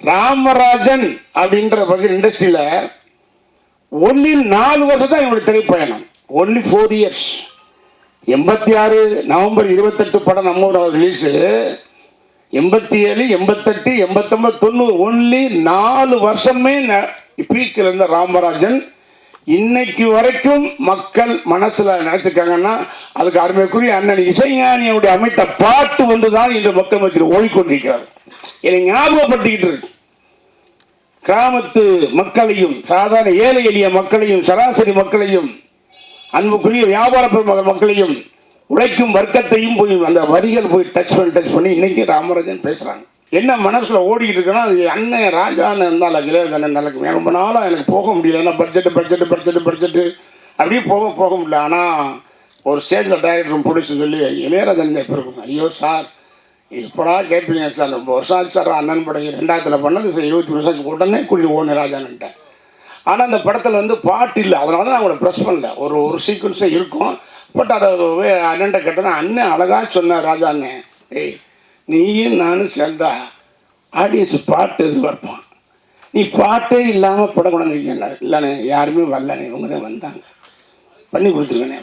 ராமராஜன் அப்படின்ற பற்றி இண்டஸ்ட்ரியில் ஒன்லி நாலு வருஷம் தான் என்னுடைய திரைப்பயணம். ஒன்லி ஃபோர் இயர்ஸ் எண்பத்தி ஆறு நவம்பர் இருபத்தெட்டு படம் நம்மோட ஊர் ரிலீஸு எண்பத்தி ஏழு எண்பத்தெட்டு எண்பத்தொம்பது தொண்ணூறு. ஒன்லி நாலு வருஷமே பீக்கில் இருந்த ராமராஜன். இன்னைக்கு வரைக்கும் மக்கள் மனசில் நினைச்சிருக்காங்கன்னா அதுக்கு அருமைக்குரிய அண்ணன் இசைஞானியுடைய அமைத்த பாட்டு ஒன்று தான் இன்று மக்கள் மத்தியில் ஓடிக்கொண்டிருக்கிறார். என்னை ஞாபகப்படுத்திக்கிட்டு இருக்கு. கிராமத்து மக்களையும் சாதாரண ஏழை எளிய மக்களையும் சராசரி மக்களையும் அன்புக்குரிய வியாபார மக்களையும் உழைக்கும் வர்க்கத்தையும் போய் அந்த வரிகள் போய் டச் பண்ணி டச் பண்ணி இன்னைக்கு ராமராஜன் பேசுறாங்க. என்ன மனசுல ஓடிக்கிட்டு இருக்குன்னா அது அண்ணன் ராஜான்னு இருந்தால் இளையதண்ணன் நடக்கும் ரொம்ப நாளாக எனக்கு போக முடியல. ஏன்னா பட்ஜெட்டு பட்ஜெட்டு பட்ஜெட்டு பட்ஜெட்டு அப்படியே போக போக முடியல. ஆனால் ஒரு ஸ்டேஜில் டைரக்டர் பிடிச்சி சொல்லி இளையராஜன் எப்போ இருக்கும். ஐயோ சார் எப்படா கேட்பீங்க சார். ரொம்ப வருஷம் ஆச்சு சார் அண்ணன் படம் ரெண்டாயிரத்தில் பண்ணது சார் இருபத்தி வருஷம் உடனே கூட்டி ஓன ராஜான்ட்டேன் ஆனால் அந்த படத்தில் வந்து பாட்டு இல்லை. அதனால தான் நான் அவங்கள ப்ரெஸ் பண்ணல. ஒரு ஒரு சீக்வன்ஸே இருக்கும். பட் அதை அண்ணன்ட்ட கேட்டேன்னா அண்ணன் அழகாக சொன்னார் ராஜா அண்ணன் ஏய் நீயும் நானும் சேர்ந்தா ஆடியன்ஸ் பாட்டு எதிர்பார்ப்பான் நீ பாட்டே இல்லாமல் படம் கொண்டாந்துருக்கீங்க இல்லைண்ணே யாருமே வரலண்ணே. இவங்க தான் வந்தாங்க. பண்ணி கொடுத்துருக்கண்ணே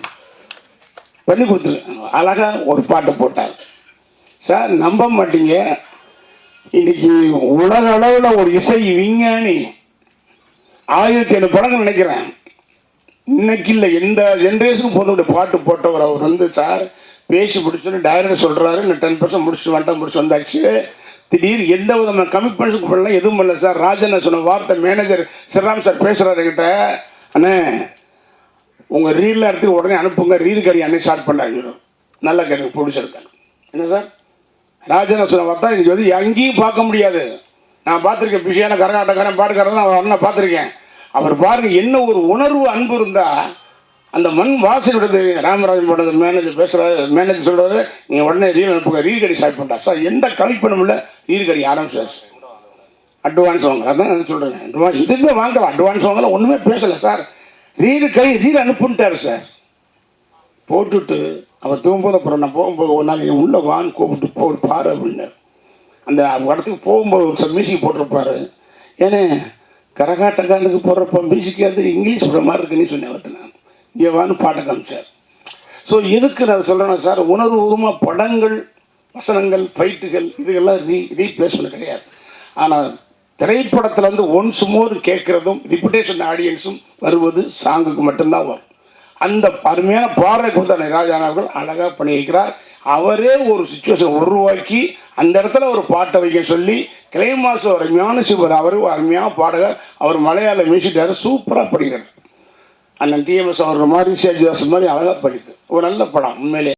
பண்ணி கொடுத்துருக்கேன் அழகாக ஒரு பாட்டு போட்டார். சார் நம்ப மாட்டீங்க. இன்னைக்கு உலக அளவில் ஒரு இசை விஞ்ஞானி ஆயிரத்தி ஐநூறு படங்கள் நினைக்கிறேன். இன்னைக்கு இல்லை எந்த ஜென்ரேஷன் போதும் பாட்டு போட்டவர் அவர் வந்து சார் பேசி பிடிச்சோன்னு டைரக்டர் சொல்கிறாரு நான் டென் பர்சன்ட் முடிச்சுட்டு வந்துட்டேன் முடிச்சு வந்தாச்சு. திடீர் எந்த விதமான கமிட்மெண்ட்ஸுக்கு பண்ணலாம் எதுவும் பண்ணல சார். ராஜன் சொன்ன வார்த்தை மேனேஜர் ஸ்ரீராம் சார் பேசுகிறாரு கிட்ட அண்ணே உங்கள் ரீலில் எடுத்து உடனே அனுப்புங்க ரீல் கடி அன்னைக்கு ஸ்டார்ட் பண்ணாங்க நல்ல எனக்கு பிடிச்சிருக்கேன் என்ன சார்? ராஜன் சொன்ன வார்த்தை இன்னைக்கு வந்து எங்கேயும் பார்க்க முடியாது. நான் பார்த்துருக்கேன் பிஷியான கரகாட்டக்காரன் பாட்டுக்காரன் அவர் அண்ணன் பார்த்துருக்கேன். அவர் பாருங்க என்ன ஒரு உணர்வு அன்பு இருந்தா அந்த மண் வாசல் விடுது. ராமராஜன் படது மேனேஜர் பேசுகிறாரு மேனேஜர் சொல்கிறாரு நீங்கள் உடனே ரீல் அனுப்புங்க ரீல் கடி ஸ்டார்ட் பண்ணுறா சார் எந்த கமிட்மெண்ட்டும் இல்லை ரீல் கடி ஆரம்பிச்சார். அட்வான்ஸ் வாங்க அதான் சொல்கிறேன் அட்வான்ஸ் இதுவுமே வாங்கலாம் அட்வான்ஸ் வாங்கலாம் ஒன்றுமே பேசலை சார். ரீல் கை ரீல் அனுப்புன்ட்டார் சார். போட்டுட்டு அவர் தூங்கும்போது அப்புறம் நான் போகும்போது ஒரு நாள் உள்ளே வான்னு கூப்பிட்டு போ பாரு அப்படின்னு. அந்த இடத்துக்கு போகும்போது ஒரு சார் மியூசிக் போட்டிருப்பாரு. ஏன்னா கரகாட்டக்காரனுக்கு போடுறப்ப மியூசிக் அது இங்கிலீஷ் போடுற மாதிரி இருக்குன்னு சொன்னேன் அவர்கிட்ட நான். இங்கே வான்னு பாட்டை காமிச்சார். ஸோ எதுக்கு நான் சொல்கிறேன்னா சார் உணர்வுபூர்வமாக படங்கள் வசனங்கள் ஃபைட்டுகள் இதுகெல்லாம் ரீ ரீப்ளேஸ்மெண்ட் கிடையாது. ஆனால் திரைப்படத்தில் வந்து ஒன்ஸ் மோர் கேட்குறதும் ரிப்புடேஷன் ஆடியன்ஸும் வருவது சாங்குக்கு மட்டும்தான் வரும். அந்த அருமையான பாடலை கொடுத்த ராஜான் அவர்கள் அழகாக பண்ணியிருக்கிறார். அவரே ஒரு சுச்சுவேஷன் உருவாக்கி அந்த இடத்துல ஒரு பாட்டை வைக்க சொல்லி கிளைமாஸ் ஒரு அருமையான சிவர் அவர் அருமையான பாடகர். அவர் மலையாள மியூசிக்கார் சூப்பராக படிக்கிறார் அண்ணன் டிஎம்எஸ் அவர் மாதிரி சேஜிதாஸ் மாதிரி அழகாக படிக்கிறார் ஒரு நல்ல படம் உண்மையிலே.